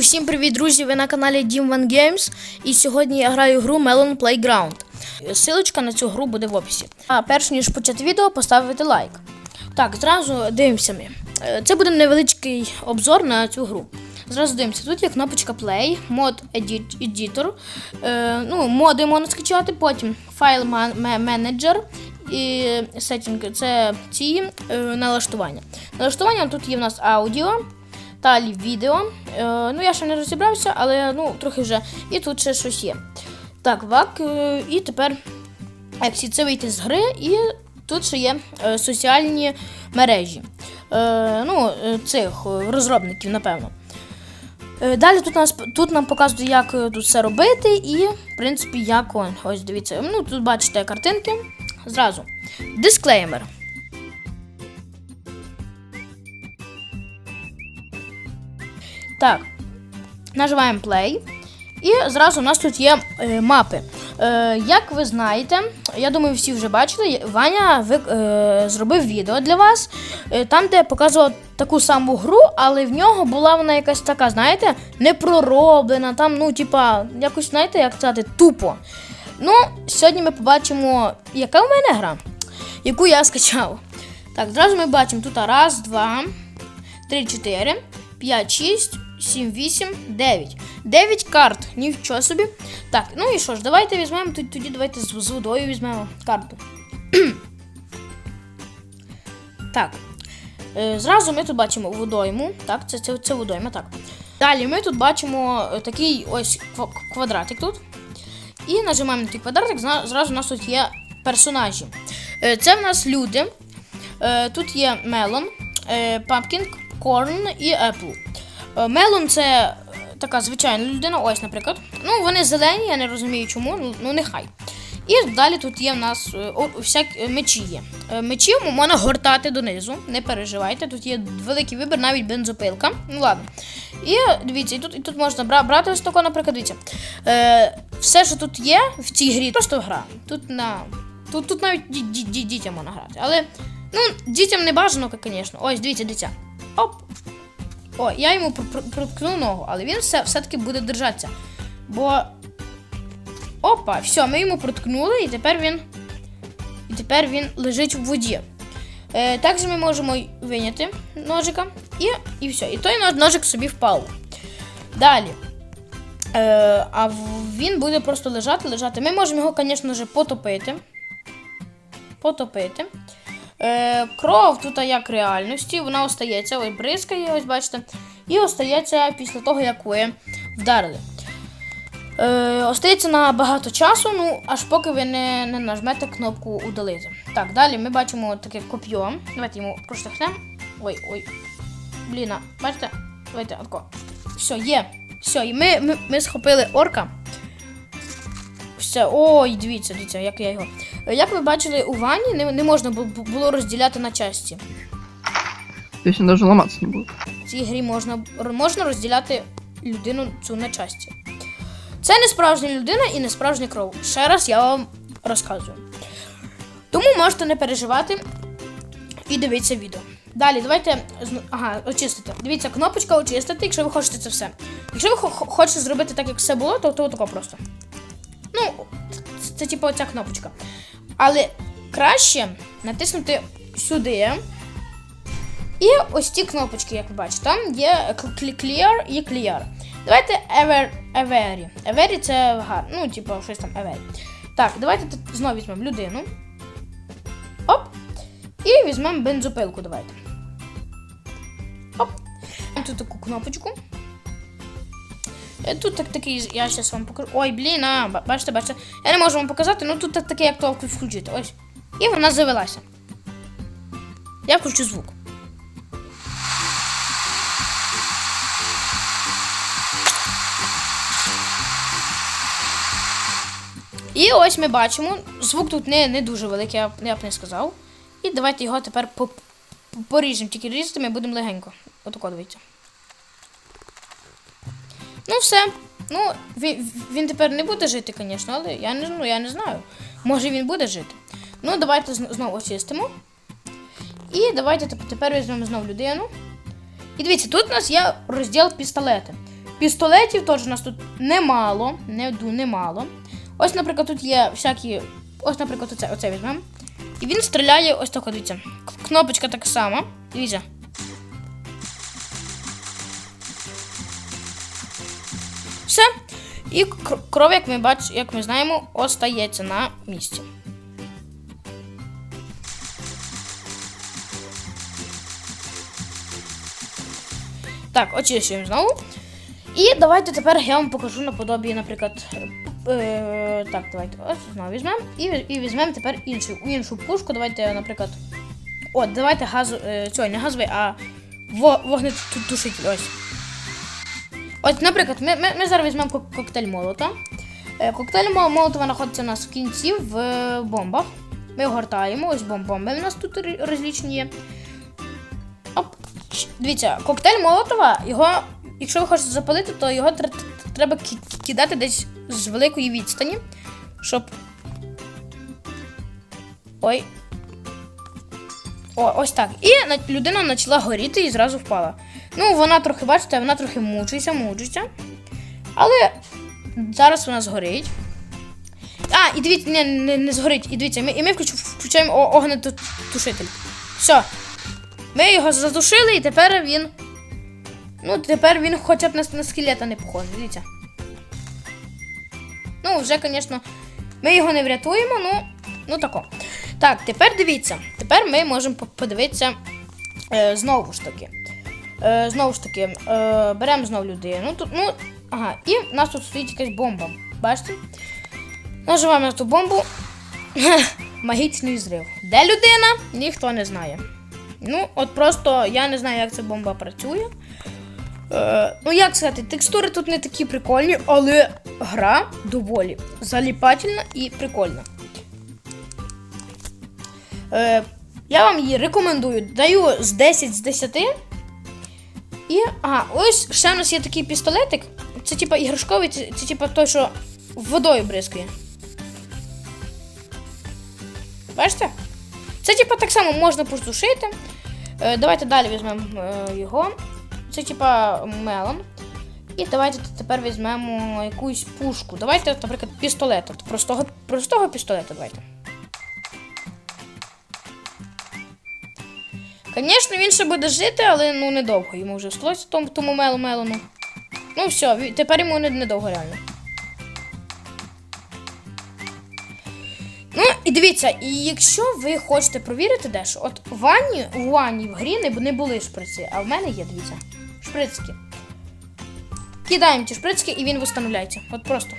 Усім привіт, друзі! Ви на каналі Dim One Games. І сьогодні я граю гру Melon Playground. Силочка на цю гру буде в описі. А перш ніж почати відео, поставити лайк. Так, зразу дивимося ми. Е, Це буде невеличкий обзор на цю гру. Зразу дивимося. Тут є кнопочка Play, мод Edit- Editor. Е, ну, моди можна скачати, потім файл менеджер і сеттінги це ці е, налаштування. Налаштування тут є в нас аудіо. Далі відео. Е, ну, я ще не розібрався, але ну, трохи вже. І тут ще щось є. Так, вак. Е, і тепер це вийти з гри, і тут ще є е, соціальні мережі. Е, ну, е, цих розробників, напевно. Е, Далі тут, нас, тут нам показують, як е, тут все робити, і, в принципі, як он. Ось дивіться. Ну, тут бачите картинки. Зразу. Дисклеймер. Так, нажимаємо play. І зразу у нас тут є е, мапи. Е, як ви знаєте, я думаю, всі вже бачили, Ваня ви, е, зробив відео для вас, е, там, де показував таку саму гру, але в нього була вона якась така, знаєте, не пророблена, там, ну, типа, якось, знаєте, як сказати, тупо. Ну, сьогодні ми побачимо, яка в мене гра, яку я скачав. Так, зразу ми бачимо тут раз, два, три, чотири, п'ять, шість, сім, вісім, дев'ять. Дев'ять карт, нічого собі. Так, ну і що ж, давайте візьмемо, тоді, давайте з, водою візьмемо карту. так. Е, зразу ми тут бачимо водойму. Так, це, це, це водойма, так. Далі ми тут бачимо е, такий ось квадратик тут. І нажимаємо на той квадратик, зразу у нас тут є персонажі. Е, Це в нас люди. Тут є мелон, папкін, корн і Apple. Е, Мелон це е, така звичайна людина, ось, наприклад. Ну, вони зелені, я не розумію чому, ну, ну нехай. І далі тут є в нас е, всякі мечі є. Мечі можна гортати донизу, не переживайте. Тут є великий вибір, навіть бензопилка. Ну ладно. І дивіться, і тут, і тут можна брати ось тако, наприклад, дивіться. Е, все, що тут є в цій грі, просто гра. Тут на. Тут, тут навіть ді- ді- ді- дітям можна грати. Але ну, дітям не бажано, звісно. Ось, дивіться, дитя. Оп. О, я йому пр- пр- проткнув ногу, але він все, все-таки буде держатися. Бо. Опа, все, ми йому проткнули, і тепер він. І тепер він лежить в воді. Е, також ми можемо виняти ножика. І, і все. І той ножик собі впав. Далі. Е, а він буде просто лежати, лежати. Ми можемо його, звісно потопити. Потопити. Е, кров тут як реальності, вона остається, ось бризкає, ось бачите. І остається після того, як ви вдарили. Е, остається на багато часу, ну аж поки ви не, не нажмете кнопку удалити. Так, далі ми бачимо таке коп'йо. Давайте йому проштовхнемо. Ой, ой. Блін, а, бачите? Давайте отко. Все, є. Все, і ми, ми, ми схопили орка. Все, ой, дивіться, дивіться, як я його. Е, Як ви бачили, у ванні не, не можна бу- бу- було розділяти на часті. То есть он даже ломаться не будет. В цій грі можна, можна розділяти людину цю на часті. Це не справжня людина і не справжня кров. Ще раз я вам розказую. Тому можете не переживати і дивитися відео. Далі, давайте. Ага, очистити. Дивіться, кнопочка очистити, якщо ви хочете це все. Якщо ви хо- хо- хочете зробити так, як все було, то, то тако просто. Ну, це, це типу оця кнопочка. Але краще натиснути сюди. І ось ці кнопочки, як ви бачите, там є cl- clear і clear. Давайте ever, Every. Every це гарно. Ну, типу, щось там Every. Так, давайте знову візьмемо людину. Оп. І візьмемо бензопилку, давайте. Оп. Тут таку кнопочку. Е, Тут так, такий, я зараз вам покажу. Ой, блін, а, бачите, бачите. Я не можу вам показати, ну тут так, таке, як то включити. Ось. І вона завелася. Я включу звук. І ось ми бачимо, звук тут не, не дуже великий, я, я б не сказав. І давайте його тепер по- поріжемо, тільки різати ми будемо легенько. Отако дивіться. Ну все. Ну, він, він тепер не буде жити, звісно, але я не, ну, я не знаю. Може він буде жити. Ну, давайте зн- знову очистимо. І давайте тепер візьмемо знову людину. І дивіться, тут у нас є розділ пістолети. пістолетів теж у нас тут немало. Не немало. Ось, наприклад, тут є всякі. Ось, наприклад, оце, оце візьмемо. І він стріляє ось так, дивіться. Кнопочка така сама. Дивіться. Все. І кров, як ми бачимо, як ми знаємо, остається на місці. Так, очищуємо знову. І давайте тепер я вам покажу наподобі, наприклад. Е, так, давайте ось знову візьмемо. І, і візьмемо тепер іншу, іншу пушку. Давайте, наприклад. О, давайте газу. Е, цього, не газовий, а во, вогнетушитель. Ось. От, наприклад, ми, ми, ми зараз візьмемо кок- коктейль молота. Е, коктейль молотова знаходиться у нас в кінці в е, бомбах. Ми гортаємо, ось бом- бомби у нас тут розлічні є. Оп. Дивіться, коктейль Молотова, його, якщо ви хочете запалити, то його тр- тр- треба кидати десь з великої відстані, щоб. Ой. О, ось так. І людина почала горіти і зразу впала. Ну, вона трохи, бачите, вона трохи мучиться, мучиться. Але зараз вона згорить. А, і дивіться, не, не, не згорить. І дивіться, ми, і ми включ- включаємо огнетушитель. Все. Ми його задушили, і тепер він. Ну, тепер він хоча б на, на скелета не похожий, дивіться. Ну, вже, звісно, ми його не врятуємо, ну, ну тако. Так, тепер дивіться. Тепер ми можемо подивитися е, знову ж таки. Е, знову ж таки, е, беремо знову людину. Тут, ну, ага, і в нас тут стоїть якась бомба. Бачите? Нажимаємо на ту бомбу. Магічний зрив. Де людина? Ніхто не знає. Ну, от просто я не знаю, як ця бомба працює. Е, ну, як сказати, текстури тут не такі прикольні, але гра доволі заліпательна і прикольна. Е, я вам її рекомендую. Даю з 10 з 10. І. Ага, ось ще в нас є такий пістолетик. Це типа іграшковий, це, це типа той, що водою бризкає. Бачите? Це типа так само можна потушити. Е, давайте далі візьмемо е, його. Це типа мелон. І давайте тепер візьмемо якусь пушку. Давайте, наприклад, пістолет. Простого, простого пістолета давайте. Звісно, він ще буде жити, але ну недовго. Йому вже сталося тому, тому мелу мелону. Ну все, тепер йому недовго реально. Ну, і дивіться, і якщо ви хочете провірити дещо, от в ванні, у ванні в грі не, не були шприци, а в мене є, дивіться, шприцки. Кидаємо ті шприцки і він встановляється. От просто.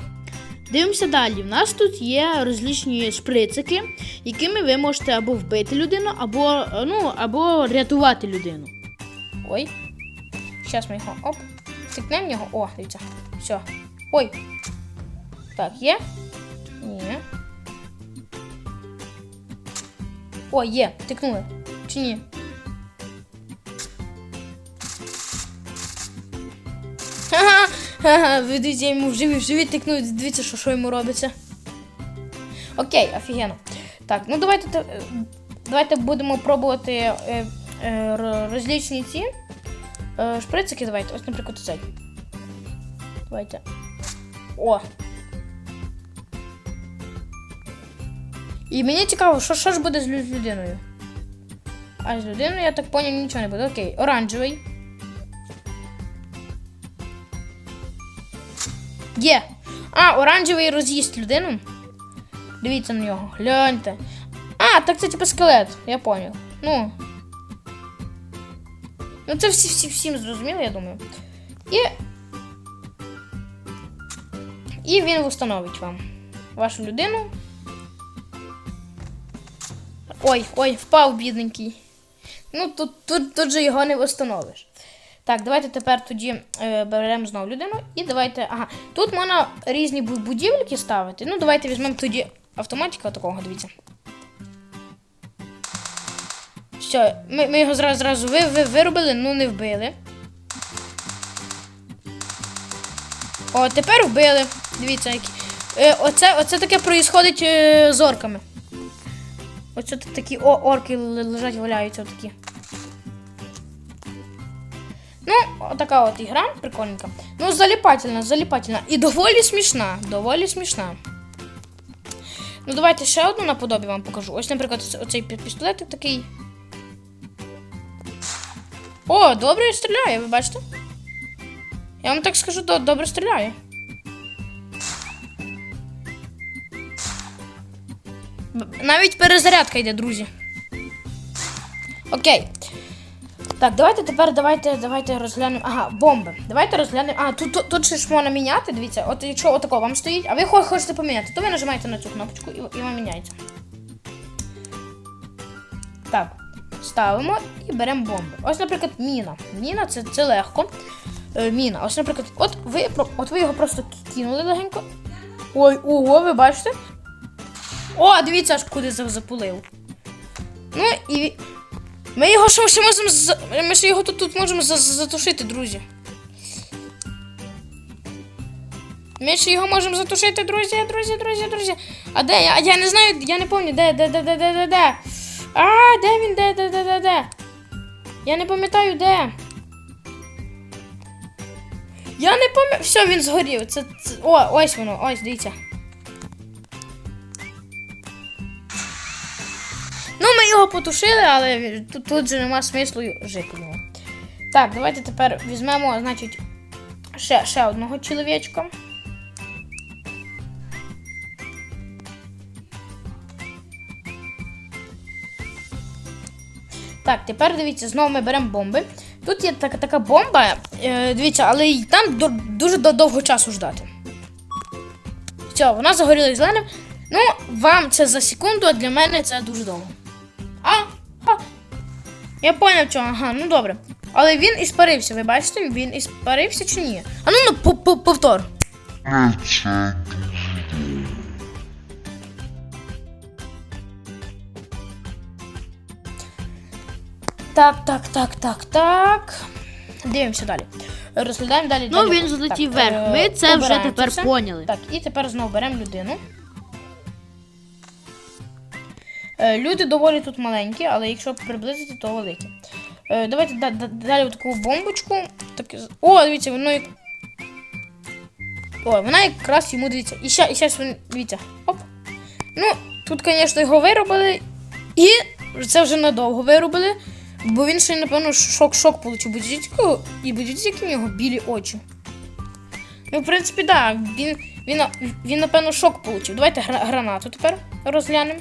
Дивимося далі. В нас тут є розлічні шприцики, якими ви можете або вбити людину, або, ну, або рятувати людину. Ой. Зараз ми його оп. Стикнемо в нього. О, дивіться. Все. Ой. Так, є? Ні. О, є. Тикнули. Чи ні? Ха-ха, я йому в живі, в живі тикнуть, дивіться, що, що йому робиться. Окей, офігенно. Так, ну давайте, е, давайте будемо пробувати е, е, розлічні ці е, шприцики. Давайте. Ось, наприклад, цей. Давайте. О. І мені цікаво, що, що ж буде з людиною. А з людиною, я так поняв, нічого не буде. Окей, оранжевий. Є. А, оранжевий роз'їсть людину. Дивіться на нього. Гляньте. А, так це типу скелет, я поняв. Ну. Ну це всі, всі, всім зрозуміло, я думаю. І. І він встановить вам вашу людину. Ой, ой, впав бідненький. Ну, тут, тут, тут же його не встановиш. Так, давайте тепер тоді е, беремо знову людину і давайте. Ага, тут можна різні бу- будівельки ставити. Ну, давайте візьмемо тоді автоматика такого, дивіться. Все, ми, ми його зразу, зразу ви, ви, виробили, ну не вбили. О, тепер вбили. Дивіться, які. Е, оце, оце таке проїсходить е, з орками. Оце такі о, орки лежать, валяються такі. Отака от ігра, прикольненька. Ну, заліпательна, заліпательна. І доволі смішна. Доволі смішна. Ну, давайте ще одну наподобі вам покажу. Ось, наприклад, оцей пі- пістолетик такий. О, добре стріляє, ви бачите? Я вам так скажу, добре стріляє. Навіть перезарядка йде, друзі. Окей. Так, давайте тепер давайте, давайте розглянемо. Ага, бомби. Давайте розглянемо. А, тут, тут, тут ще ж можна міняти, дивіться. От якщо отако вам стоїть, а ви хочете поміняти, то ви нажимаєте на цю кнопочку і, і вам міняється. Так, ставимо і беремо бомби. Ось, наприклад, міна. Міна це, це легко. Е, міна. Ось, наприклад, от ви, от ви його просто кинули легенько. Ой, ого, ви бачите? О, дивіться, аж куди запулив. Ну і. Ми його ще, ще можемо. за- Ми ще його тут, тут можемо за- за- затушити, друзі. Ми ще його можемо затушити, друзі, друзі, друзі, друзі. А де? Я, я не знаю, я не пам'ятаю, де, де, де, де, де, де. А, де він, де, де, де, де, де? Я не пам'ятаю, де. Я не пам'ятаю. Все, він згорів. Це, це... О, ось воно, ось, дивіться. Його потушили, але тут, тут же нема смислу жити його. Так, давайте тепер візьмемо, значить, ще, ще одного чоловічка. Так, тепер дивіться, знову ми беремо бомби. Тут є така, така бомба, е, дивіться, але й там до- дуже до- довго часу ждати. Все, вона загорілась зеленим. Ну, вам це за секунду, а для мене це дуже довго. Я поняв, чого. Ага, ну добре. Але він іспарився, ви бачите? Він іспарився чи ні? А ну ну по- по- повтор. Так, так, так, так, так. Дивимося далі. Розглядаємо далі. Ну, далі. він злетів вверх. е, Ми це вже тепер все. поняли. Так, і тепер знову беремо людину. Люди доволі тут маленькі, але якщо приблизити, то великі. Е, Давайте да- да- далі таку бомбочку. О, дивіться, воно як. О, вона якраз йому дивіться. І ще, і він, дивіться. Оп. Ну, тут, звісно, його виробили. І це вже надовго виробили. Бо він ще, напевно, шок-шок получив. Будь і будь які в нього білі очі. Ну, в принципі, так. Да. Він, він, він, напевно, шок получив. Давайте гранату тепер розглянемо.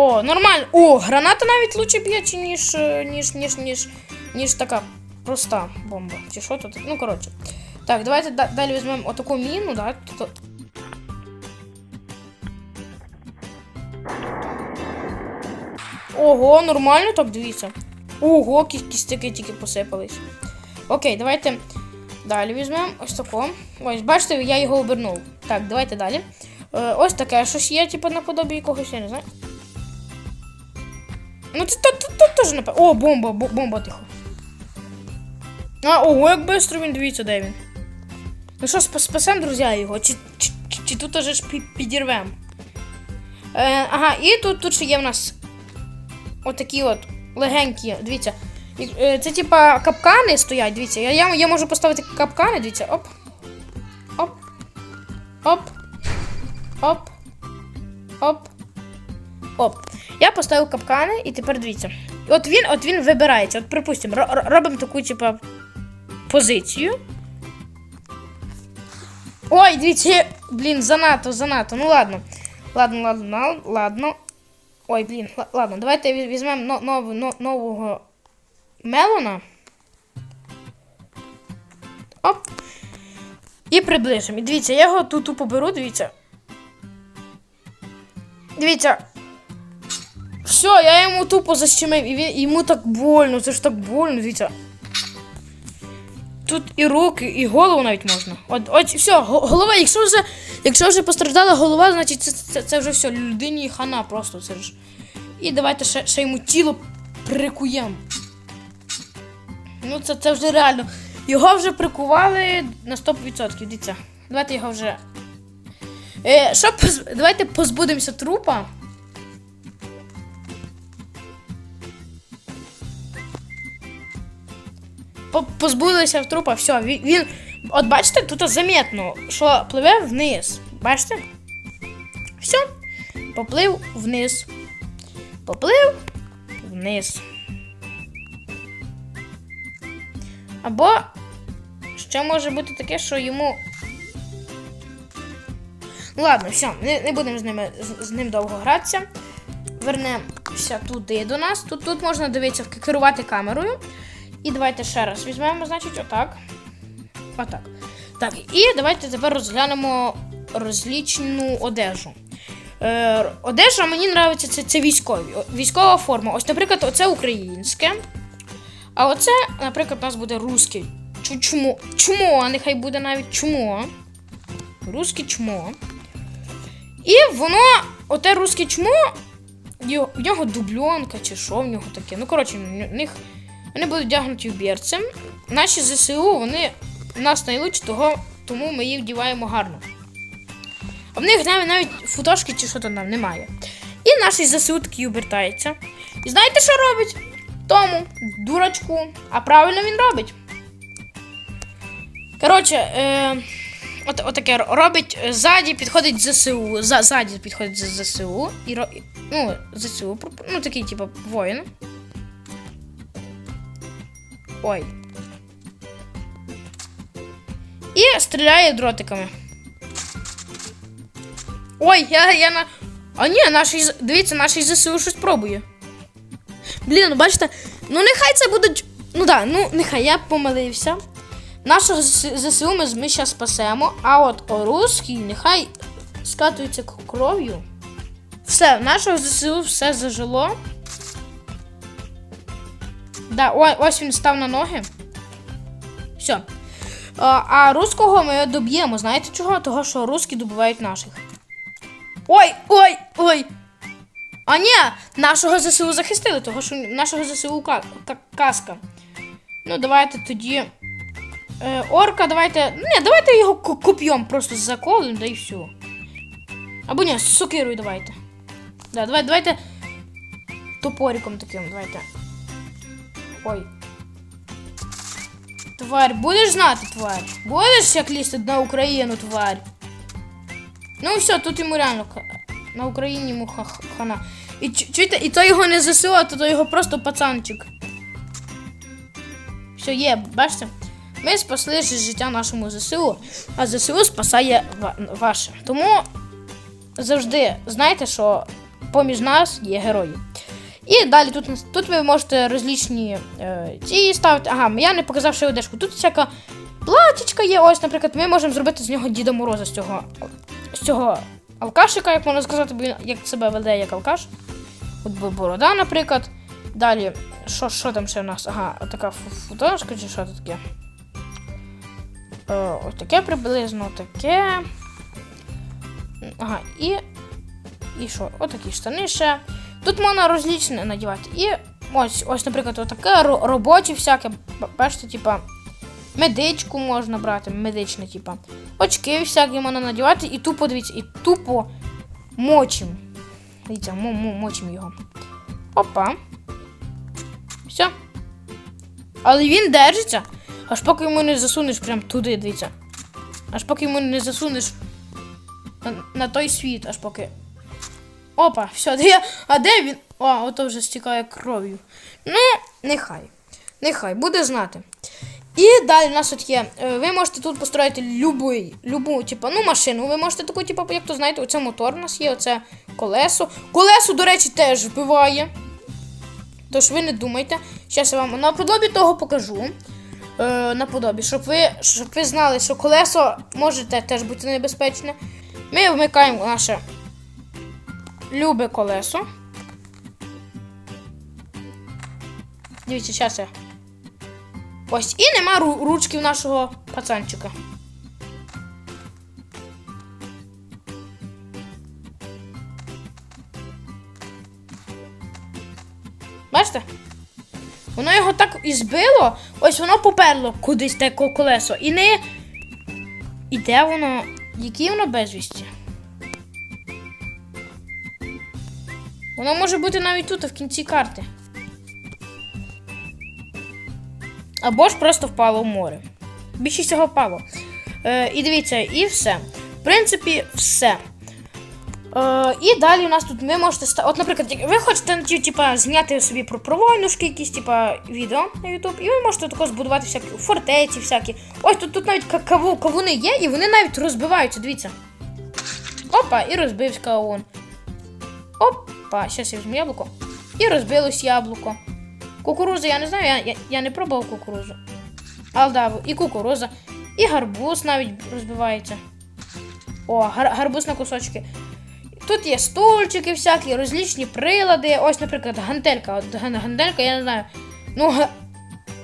О, нормально. О, граната навіть лучше б'є, ніж, е, ніж, ніж, ніж, ніж така проста бомба. Чи що тут? Ну, коротше. Так, давайте да- далі візьмемо отаку міну, да? Тут... Ого, нормально так дивіться. Ого, кі- кістяки тільки посипались. Окей, давайте далі візьмемо ось тако. Ось, бачите, я його обернув. Так, давайте далі. Е, ось таке щось є, типу, наподобі якогось, я не знаю. Ну, це тут, теж напевно. О, бомба, бомба тихо. А, ого, як швидко він, дивіться, де він. Ну що, спа- спасем, друзі, його, чи, чи, чи, чи тут уже ж підірвем. Е, ага, і тут, тут ще є в нас отакі от легенькі, дивіться. Е, Це типа капкани стоять, дивіться. Я, я, я можу поставити капкани, дивіться, оп. Оп. Оп. Оп. Оп. Оп. Я поставив капкани і тепер дивіться. От він, от він вибирається. От, припустимо, ро- ро- робимо таку, типа, позицію. Ой, дивіться, блін, занадто, занадто. Ну ладно. Ладно, ладно, ладно. Ой, блін, ладно, давайте візьмемо но- нову- нового Мелона. Оп. І приближимо. І дивіться, я його тут тупо беру, дивіться. Дивіться. Все, я йому тупо защемив, і він, йому так больно, це ж так больно, дивіться. Тут і руки, і голову навіть можна. От, от все, голова, якщо вже, якщо вже постраждала голова, значить це, це, це вже все, людині хана просто, це ж. І давайте ще, ще йому тіло прикуємо. Ну, це, це вже реально. Його вже прикували на 100%. Дивіться. Давайте його вже. Е, що. Давайте позбудемося трупа. Позбулися в трупа, все, він, він. От бачите, тут заметно, що пливе вниз. Бачите? Все. Поплив вниз. Поплив вниз. Або ще може бути таке, що йому. Ладно, все, не, не будемо з, ними, з, з ним довго гратися. Вернемося туди до нас. Тут, тут можна дивитися, керувати камерою. І давайте ще раз візьмемо, значить, отак. Отак. Так, і давайте тепер розглянемо розлічну одежу. Е, одежа мені подобається це, це військові. Військова форма. Ось, наприклад, оце українське. А оце, наприклад, у нас буде русський. Чу- Чмо. Чмо, нехай буде навіть чмо. Русське чмо. І воно, оте русське чмо, в нього дубльонка чи що в нього таке. Ну, коротше, в них вони будуть вдягнуті в. Наші ЗСУ, вони у нас найлучші, того, тому ми їх вдіваємо гарно. А в них навіть, футошки чи що там нам немає. І наш ЗСУ такий обертається. І знаєте, що робить? Тому дурачку. А правильно він робить. Коротше, е, от, отаке ро- робить ззаді підходить ЗСУ. За, ззаді підходить ЗСУ. І, ну, ЗСУ, ну такий, типу, воїн. Ой. І стріляє дротиками. Ой, я, я на. А ні, наш дивіться, наш ЗСУ щось пробує. Блін, ну бачите, ну нехай це будуть. Ну да, ну нехай я помилився. Нашого ЗСУ ми, зараз спасемо, а от о, русський нехай скатується кров'ю. Все, нашого ЗСУ все зажило. Да, ось він став на ноги. Все. А, руського ми доб'ємо. Знаєте чого? Того, що русські добивають наших. Ой, ой, ой. А ні, нашого ЗСУ захистили, того що нашого ЗСУ ка- ка- каска. Ну, давайте тоді. Е, орка, давайте. Ні, давайте його ку- коп'єм просто заколим, да і все. Або ні, сокирою давайте. Да, давай, давайте. Топориком таким, давайте. Ой. Тварь, будеш знати, тварь? Будеш як лізти на Україну, тварь? Ну все, тут йому реально на Україні йому ха- ха- хана. І чу- чуєте, і то його не ЗСУ, а то, його просто пацанчик. Все, є, бачите? Ми спасли життя нашому ЗСУ, а ЗСУ спасає ва- ваше. Тому завжди знайте, що поміж нас є герої. І далі тут, тут ви можете розлічні е, ці ставити. Ага, я не показав ще одежку. Тут всяка платічка є. Ось, наприклад, ми можемо зробити з нього Діда Мороза з цього, з цього алкашика, як можна сказати, бо він як себе веде як алкаш. От борода, наприклад. Далі, що, що там ще в нас? Ага, така фу- чи що таке? Е, ось таке приблизно, таке. Ага, і. І що? Отакі штани ще. Тут можна розлічне надівати. І ось, ось, наприклад, отаке ро- робочі всяке. Бачите, типа. Медичку можна брати, медичне, типа. Очки всякі можна надівати, і тупо дивіться, і тупо мочим. Дивіться, мо- мочим його. Опа. Все. Але він держиться, аж поки йому не засунеш прям туди, дивіться. Аж поки йому не засунеш на, на той світ, аж поки. Опа, все, де. А де він? О, ото вже стікає кров'ю. Ну, нехай. Нехай, буде знати. І далі у нас тут є. е, Ви можете тут построїти любий, любу, типу, ну, машину. Ви можете таку, типу, як то знаєте, оце мотор у нас є, оце колесо. Колесо, до речі, теж вбиває. Тож ви не думайте. Зараз я вам наподобі того покажу. Е, наподобі, щоб ви, щоб ви знали, що колесо може теж бути небезпечне. Ми вмикаємо наше любе колесо. Дивіться, зараз я. Ось, і нема ручки в нашого пацанчика. Бачите? Воно його так і збило, ось воно поперло кудись те колесо. І не. І де воно? Яке воно безвісті? Воно може бути навіть тут, в кінці карти. або ж просто впало в море. Більше всього впало. Е, і дивіться, і все. В принципі, все. Е, і далі у нас тут ви можете ста- От, наприклад, ви хочете ті- типа, зняти собі про, про войнушки, якісь типа, відео на YouTube, і ви можете також збудувати всякі фортеці, всякі. Ось тут, тут навіть ка- каву, кавуни є, і вони навіть розбиваються, дивіться. Опа, і розбився кавун. Опа, зараз я візьму яблуко. І розбилось яблуко. Кукуруза, я не знаю, я, я, я не пробував кукурузу. Але да, і кукуруза, і гарбуз навіть розбивається. О, гар, гарбуз на кусочки. Тут є стульчики всякі, розлічні прилади. Ось, наприклад, гантелька. От ган- гантелька, я не знаю. Ну,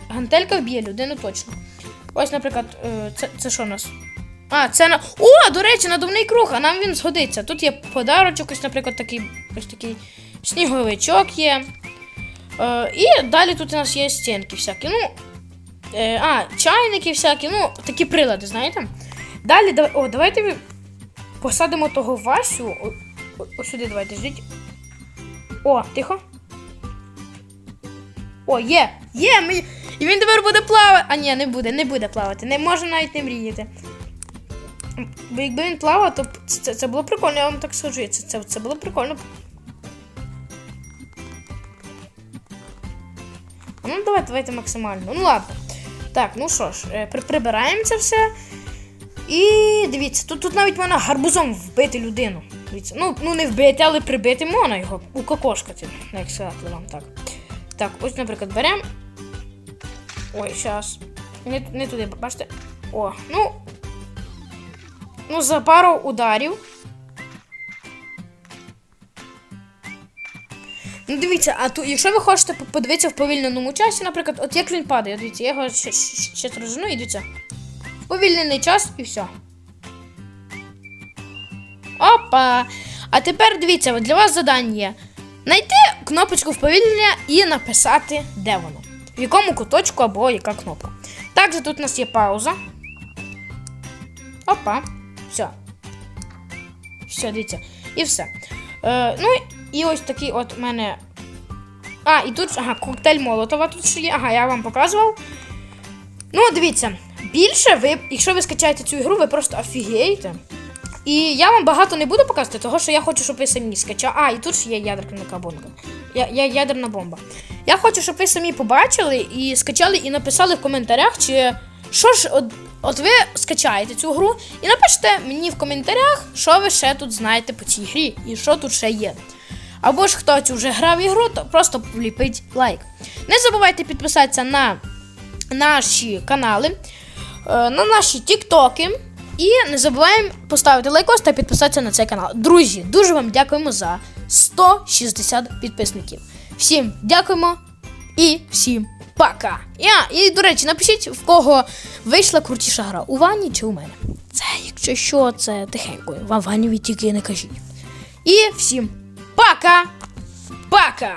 гантелька вб'є людину точно. Ось, наприклад, е, це, це що у нас? А, це на. О, до речі, надувний круг, а нам він згодиться. Тут є подарочок, ось, наприклад, такий ось такий сніговичок є. Е, і далі тут у нас є стінки всякі. Ну, е, а, чайники всякі, ну, такі прилади, знаєте? Далі, да- о, давайте ви посадимо того Васю. О, сюди давайте ждіть. О, тихо. О, є! Є! Ми... І він тепер буде плавати. А ні, не буде, не буде плавати. Не може навіть не мріяти. Бо якби він плавав, то це, це було прикольно, я вам так скажу. Це, це, це було прикольно. Ну, давайте, давайте максимально. Ну ладно. Так, ну що ж, е, при- прибираємо це все. І дивіться, тут, тут навіть можна гарбузом вбити людину. Дивіться, ну, ну не вбити, але прибити можна його. Укокошкати, як сказати вам так. Так, ось, наприклад, беремо. Ой, зараз. Не, не туди, бачите. О, ну. Ну, за пару ударів. Ну, дивіться, а тут, якщо ви хочете подивитися в повільненому часі, наприклад, от як він падає, дивіться, я його ще, ще, ще розжену і дивіться. Повільнений час і все. Опа! А тепер дивіться, от для вас завдання є. Знайти кнопочку вповільнення і написати, де воно. В якому куточку або яка кнопка. Також тут у нас є пауза. Опа. Все. Все, дивіться. І все. Е, ну і ось такий от у мене. А, і тут, ага, коктейль Молотова тут ще є. Ага, я вам показував. Ну, дивіться, більше ви, якщо ви скачаєте цю ігру, ви просто офігієте. І я вам багато не буду показувати, того що я хочу, щоб ви самі скачали. А, і тут ще є ядерна бомба. Я, я, ядерна бомба. Я хочу, щоб ви самі побачили і скачали, і написали в коментарях, чи що ж, от, ви скачаєте цю гру, і напишіть мені в коментарях, що ви ще тут знаєте по цій грі і що тут ще є. Або ж хтось вже грав ігру, то просто вліпить лайк. Не забувайте підписатися на наші канали, е, на наші тіктоки. І не забуваємо поставити лайкос та підписатися на цей канал. Друзі, дуже вам дякуємо за 160 підписників. Всім дякуємо і всім Пока. Я, І, до речі, напишіть, в кого вийшла крутіша гра у ванні чи у мене. Це, якщо що, це тихенько. Вам Ваніві тільки не кажіть. І всім пока! Пока!